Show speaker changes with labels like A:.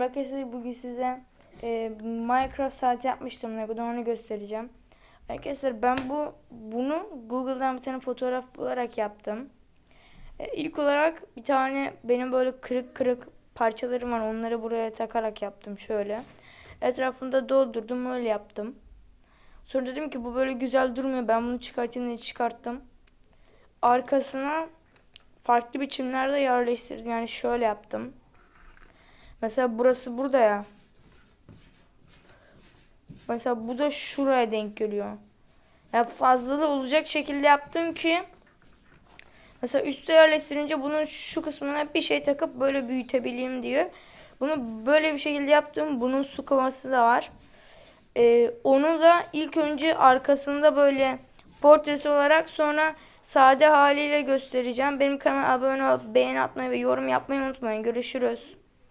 A: Arkadaşlar bugün size e, Minecraft saati yapmıştım Lego'dan onu göstereceğim. Arkadaşlar ben bu bunu Google'dan bir tane fotoğraf bularak yaptım. E, ilk olarak bir tane benim böyle kırık kırık parçalarım var onları buraya takarak yaptım şöyle. Etrafında doldurdum öyle yaptım. Sonra dedim ki bu böyle güzel durmuyor ben bunu çıkartayım diye çıkarttım. Arkasına farklı biçimlerde yerleştirdim yani şöyle yaptım. Mesela burası burada ya. Mesela bu da şuraya denk geliyor. Yani fazlalığı olacak şekilde yaptım ki mesela üste yerleştirince bunun şu kısmına bir şey takıp böyle büyütebileyim diye. Bunu böyle bir şekilde yaptım. Bunun su kovası da var. Ee, onu da ilk önce arkasında böyle portresi olarak sonra sade haliyle göstereceğim. Benim kanala abone olup beğeni atmayı ve yorum yapmayı unutmayın. Görüşürüz.